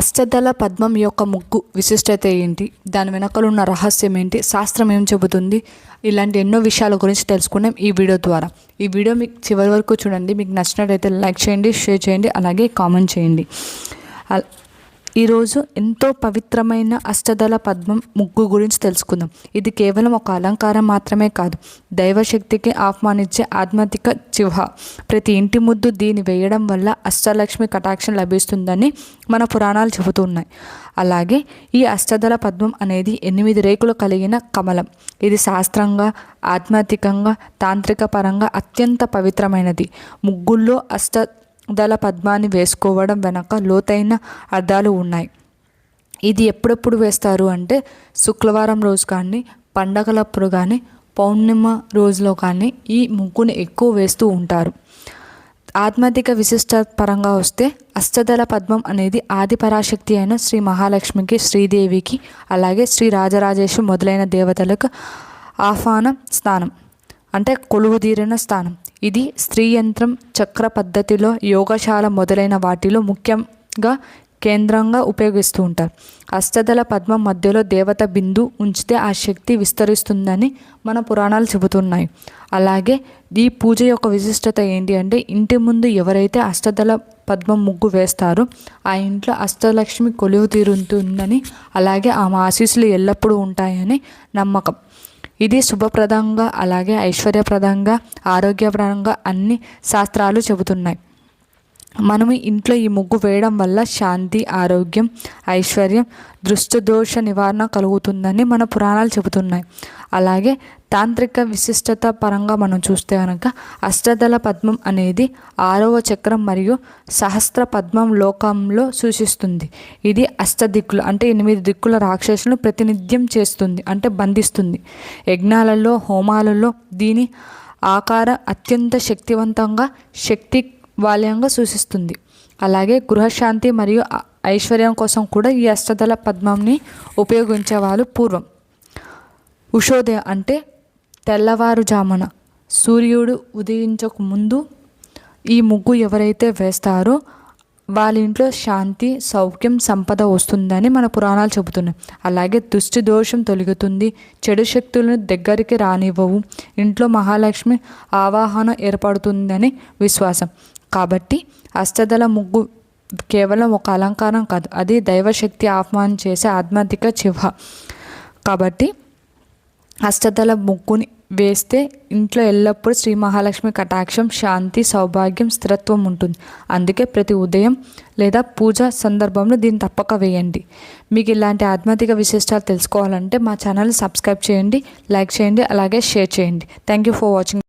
అష్టదళ పద్మం యొక్క ముగ్గు విశిష్టత ఏంటి? దాని వెనకాల ఉన్న రహస్యం ఏంటి? శాస్త్రం ఏం చెబుతుంది? ఇలాంటి ఎన్నో విషయాల గురించి తెలుసుకున్నాం ఈ వీడియో ద్వారా. ఈ వీడియో మీకు చివరి వరకు చూడండి. మీకు నచ్చినట్టయితే లైక్ చేయండి షేర్ చేయండి అలాగే కామెంట్ చేయండి. ఈరోజు ఎంతో పవిత్రమైన అష్టదళ పద్మం ముగ్గు గురించి తెలుసుకుందాం. ఇది కేవలం ఒక అలంకారం మాత్రమే కాదు. దైవశక్తికి ఆహ్వానించే ఆధ్యాత్మిక చిహ్న ప్రతి ఇంటి ముద్దు దీన్ని వేయడం వల్ల అష్టలక్ష్మి కటాక్షం లభిస్తుందని మన పురాణాలు చెబుతున్నాయి. అలాగే ఈ అష్టదళ పద్మం అనేది ఎనిమిది రేకులు కలిగిన కమలం. ఇది శాస్త్రంగా ఆధ్యాత్మికంగా తాంత్రిక పరంగా అత్యంత పవిత్రమైనది. ముగ్గుల్లో అష్ట దళ పద్మాన్ని వేసుకోవడం వెనక లోతైన అర్థాలు ఉన్నాయి. ఇది ఎప్పుడెప్పుడు వేస్తారు అంటే శుక్రవారం రోజు కానీ పండగలప్పుడు కానీ పౌర్ణిమ రోజులో కానీ ఈ ముగ్గుని ఎక్కువ వేస్తూ ఉంటారు. ఆధ్యాత్మిక విశిష్ట పరంగా వస్తే అష్టదళ పద్మం అనేది ఆది పరాశక్తి అయిన శ్రీ మహాలక్ష్మికి శ్రీదేవికి అలాగే శ్రీ రాజరాజేశ్వరి మొదలైన దేవతలకు ఆహ్వాన స్థానం. అంటే కొలువుదీరిన స్థానం. ఇది స్త్రీ యంత్రం చక్ర పద్ధతిలో యోగశాల మొదలైన వాటిలో ముఖ్యంగా కేంద్రంగా ఉపయోగిస్తూ ఉంటారు. అష్టదళ పద్మం మధ్యలో దేవత బిందు ఉంచితే ఆ శక్తి విస్తరిస్తుందని మన పురాణాలు చెబుతున్నాయి. అలాగే ఈ పూజ యొక్క విశిష్టత ఏంటి అంటే ఇంటి ముందు ఎవరైతే అష్టదళ పద్మం ముగ్గు వేస్తారో ఆ ఇంట్లో అష్టలక్ష్మి కొలువు తీరుతుందని అలాగే ఆమె ఆశీస్సులు ఎల్లప్పుడూ ఉంటాయని నమ్మకం. ఇది శుభప్రదంగా అలాగే ఐశ్వర్యప్రదంగా ఆరోగ్యపరంగా అన్ని శాస్త్రాలు చెబుతున్నాయి. మనము ఇంట్లో ఈ ముగ్గు వేయడం వల్ల శాంతి ఆరోగ్యం ఐశ్వర్యం దృష్టదోష నివారణ కలుగుతుందని మన పురాణాలు చెబుతున్నాయి. అలాగే తాంత్రిక విశిష్టత పరంగా మనం చూస్తే కనుక అష్టదళ పద్మం అనేది ఆరవ చక్రం మరియు సహస్ర పద్మం లోకంలో సూచిస్తుంది. ఇది అష్టదిక్కులు అంటే ఎనిమిది దిక్కుల రాక్షసులను ప్రతినిధ్యం చేస్తుంది అంటే బంధిస్తుంది. యజ్ఞాలలో హోమాలలో దీని ఆకార అత్యంత శక్తివంతంగా శక్తి వాల్యంగా సూచిస్తుంది. అలాగే గృహశాంతి మరియు ఐశ్వర్యం కోసం కూడా ఈ అష్టదళ పద్మంని ఉపయోగించేవాళ్ళు పూర్వం. ఉషోదయం అంటే తెల్లవారుజామున సూర్యుడు ఉదయించక ముందు ఈ ముగ్గు ఎవరైతే వేస్తారో వాళ్ళ ఇంట్లో శాంతి సౌఖ్యం సంపద వస్తుందని మన పురాణాలు చెబుతున్నాయి. అలాగే దుష్టి దోషం తొలగుతుంది చెడు శక్తులను దగ్గరికి రానివ్వవు ఇంట్లో మహాలక్ష్మి ఆవాహన ఏర్పడుతుందని విశ్వాసం. కాబట్టి అష్టదళ ముగ్గు కేవలం ఒక అలంకారం కాదు అది దైవశక్తి ఆహ్వానం చేసే ఆధ్యాత్మిక చిహ్న కాబట్టి అష్టదళ ముగ్గుని వేస్తే ఇంట్లో ఎల్లప్పుడూ శ్రీ మహాలక్ష్మి కటాక్షం శాంతి సౌభాగ్యం స్థిరత్వం ఉంటుంది. అందుకే ప్రతి ఉదయం లేదా పూజ సందర్భంలో దీన్ని తప్పక వేయండి. మీకు ఇలాంటి ఆధ్యాత్మిక విశిష్టాలు తెలుసుకోవాలంటే మా ఛానల్ సబ్స్క్రైబ్ చేయండి లైక్ చేయండి అలాగే షేర్ చేయండి. Thank you for watching